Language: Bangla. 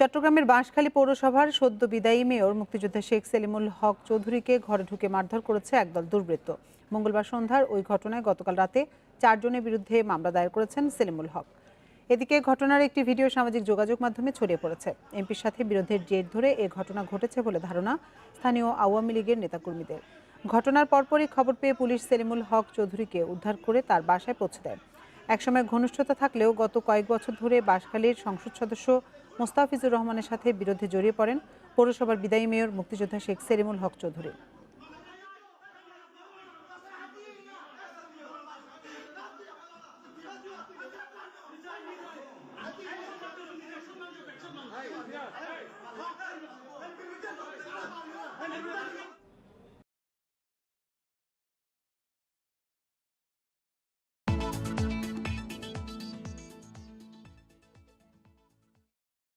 চট্টগ্রামের বাঁশখালী পৌরসভার সদ্য বিদায়ী মেয়র মুক্তিযোদ্ধা শেখ সেলিমুল হক চৌধুরীকে ঘরে ঢুকে মারধর করেছে একদল দুর্বৃত্ত। মঙ্গলবার সন্ধ্যার ওই ঘটনায় গতকাল রাতে চারজনের বিরুদ্ধে মামলা দায়ের করেছেন সেলিমুল হক। এদিকে ঘটনার একটি ভিডিও সামাজিক যোগাযোগ মাধ্যমে ছড়িয়ে পড়েছে। এমপির সাথে বিরোধের জের ধরে এ ঘটনা ঘটেছে বলে ধারণা স্থানীয় আওয়ামী লীগের নেতাকর্মীদের। ঘটনার পরপরই খবর পেয়ে পুলিশ সেলিমুল হক চৌধুরীকে উদ্ধার করে তার বাসায় পৌঁছে দেয়। একসময় ঘনিষ্ঠতা থাকলেও গত কয়েক বছর ধরে বাঁশখালীর সংসদ সদস্য মোস্তাফিজুর রহমানের সাথে বিরোধে জড়িয়ে পড়েন পৌরসভার বিদায়ী মেয়র মুক্তিযোদ্ধা শেখ সেলিমুল হক চৌধুরী। Hey,